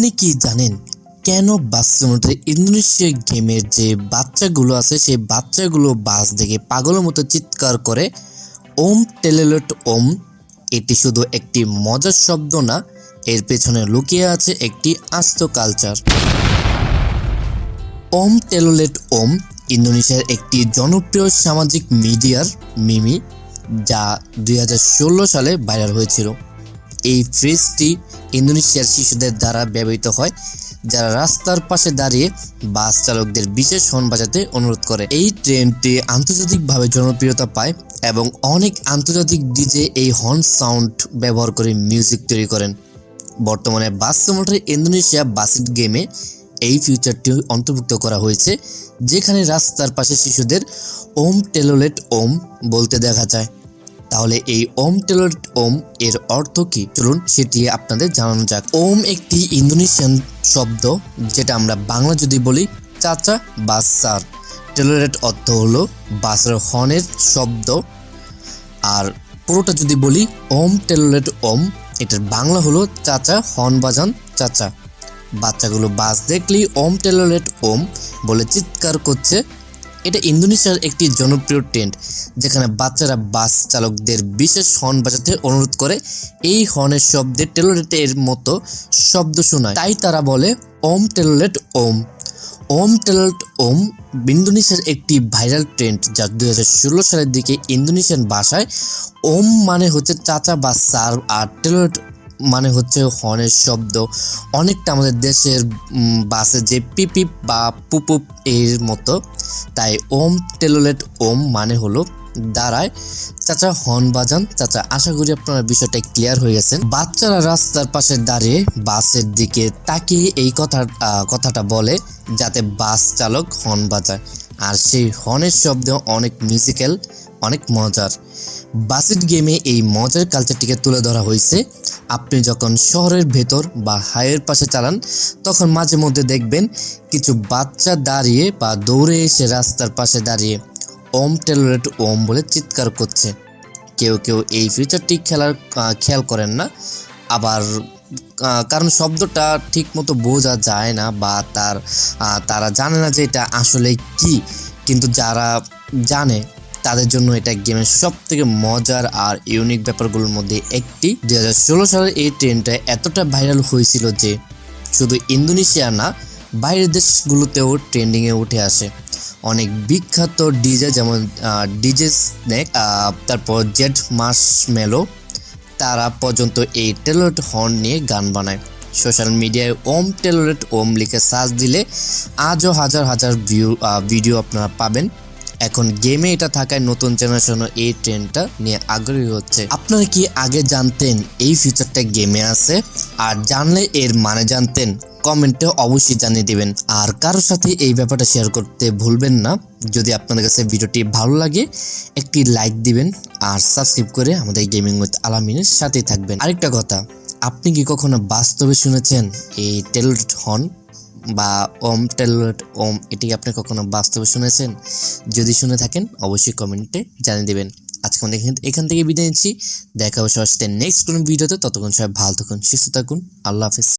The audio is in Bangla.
আপনি কি জানেন কেন বাস্তবতে ইন্দোনেশিয়া গেমের যে বাচ্চাগুলো আছে, সেই বাচ্চাগুলো বাস দেখে পাগলের মতো চিৎকার করে? ওম টেলেলেট ওম, এটি শুধু একটি মজার শব্দ না, এর পেছনে লুকিয়ে আছে একটি আস্ত কালচার ওম টেলোলেট ওম, ইন্দোনেশিয়ার একটি জনপ্রিয় সামাজিক মিডিয়ার মিমি, যা দুই হাজার ষোলো সালে ভাইরাল হয়েছিল। এই ফ্রেজটি ইন্দোনেশিয়ার শিশুদের দ্বারা ব্যবহৃত হয়, যারা রাস্তার পাশে দাঁড়িয়ে বাস চালকদের বিশেষ হর্ন বাজাতে অনুরোধ করে। এই ট্রেনটি আন্তর্জাতিকভাবে জনপ্রিয়তা পায় এবং অনেক আন্তর্জাতিক ডিজে এই হর্ন সাউন্ড ব্যবহার করে মিউজিক তৈরি করেন। বর্তমানে বাস সিমুলেটর ইন্দোনেশিয়া বাসিট গেমে এই ফিউচারটি অন্তর্ভুক্ত করা হয়েছে, যেখানে রাস্তার পাশে শিশুদের ওম টেলোলেট ওম বলতে দেখা যায়। তাহলে এই ওম টেলোলেট ওম এর অর্থ কি? চলুন সেটি আপনাদের জানানো যাক। ওম একটি ইন্দোনেশিয়ান শব্দ যেটা আমরা বাংলা যদি বলি, চাচা বা স্যার। টেলোলেট অর্থ হলো বাসের হর্নের শব্দ। আর পুরোটা যদি বলি, ওম টেলোলেট ওম, এটার বাংলা হলো চাচা হর্ন বাজান চাচা। বাচ্চাগুলো বাস দেখলেই ওম টেলোলেট ওম বলে চিৎকার করছে। এটা ইন্দোনেশিয়ার একটি জনপ্রিয় ট্রেন্ড, যেখানে বাচ্চারা বাস চালকদের বিশেষ হর্ন বাজাতে অনুরোধ করে। এই হর্নের শব্দে টেলোলেটের মতো শব্দ শোনায়। তাই তারা বলে, ওম টেলোলেট ওম। ওম টেলোলেট ওম ইন্দোনেশিয়ার একটি ভাইরাল ট্রেন্ড, যা দুই হাজার ষোলো সালের দিকে ইন্দোনেশিয়ান ভাষায় ওম মানে হচ্ছে চাচা বা স্যার, আর টেলোলেট মানে হচ্ছে হর্নের শব্দ। অনেকটা আমাদের দেশের বাসে যে পিপিপ বা পুপুপ এর মতো, তাই ওম টেলোলেট ওম মানে হলো দাঁড়ায়। চাচা হর্ন বাজান, চাচা আশা করি আপনারা বিষয়টা ক্লিয়ার হয়ে গেছেন। বাচ্চারা রাস্তার পাশে দাঁড়িয়ে বাসের দিকে তাকিয়ে এই কথা কথাটা বলে, যাতে বাস চালক হর্ন বাজায়। আর সেই হর্নের শব্দ অনেক মিউজিক্যাল অনেক মজার। বাসিট গেমে এই মজার কালচারটিকে তুলে ধরা হয়েছে। আপনি যখন শহরের ভেতর বা হাইওয়ের পাশে চালান, তখন মাঝে মধ্যে দেখবেন কিছু বাচ্চা দাঁড়িয়ে বা দৌড়ে এসে রাস্তার পাশে দাঁড়িয়ে ওম টেলোরেট ওম বলে চিৎকার করছে। কেউ কেউ এই ফিচারটি খেলার খেয়াল করেন না। আবার কারণ শব্দটা ঠিক মতো বোঝা যায় না বা তার তারা জানে না যে এটা আসলে কি। কিন্তু যারা জানে তাদের জন্য এটা গেমের সব থেকে মজার আর ইউনিক ব্যাপারগুলোর মধ্যে একটি। দুই হাজার ষোলো সালের এই ট্রেনটা এতটা ভাইরাল হয়েছিল যে শুধু ইন্দোনেশিয়া না, বাইরের দেশগুলোতেও ট্রেন্ডিংয়ে উঠে আসে। অনেক বিখ্যাত ডিজে যেমন ডিজে স্নেক তারপর জেড মাস মেলো তারা পর্যন্ত এই টেলোরেট হর্ন নিয়ে গান বানায়। সোশ্যাল মিডিয়ায় ওম টেলোরেট ওম লিখে সার্চ দিলে আজও হাজার হাজার ভিউ ভিডিও আপনারা পাবেন। এখন গেমে এটা থাকায় নতুন জেনারেশনও এই ট্রেন্ডটা নিয়ে আগ্রহী হচ্ছে। আপনারা কি আগে জানতেন এই ফিচারটা গেমে আছে? আর জানলে এর মানে জানতেন, কমেন্টে অবশ্যই জানিয়ে দিবেন। আর কারোর সাথে এই ব্যাপারটা শেয়ার করতে ভুলবেন না। যদি আপনাদের কাছে ভিডিওটি ভালো লাগে, একটি লাইক দিবেন আর সাবস্ক্রাইব করে আমাদের গেমিং উইথ আলামিনের সাথেই থাকবেন। আরেকটা কথা, আপনি কি কখনো বাস্তবে শুনেছেন এই টেলোরেট হর্ন বা ওম টেলোরেট ওম, এটি আপনি কখনো বাস্তবে শুনেছেন? যদি শুনে থাকেন, অবশ্যই কমেন্টে জানিয়ে দেবেন। আজকে আমাদের এখান- এখান থেকে বিদায় নিচ্ছি। দেখা হবে সবার সাথে নেক্সট কোনো ভিডিওতে। ততক্ষণ সবাই ভালো থাকুন, সুস্থ থাকুন। আল্লাহ হাফেজ।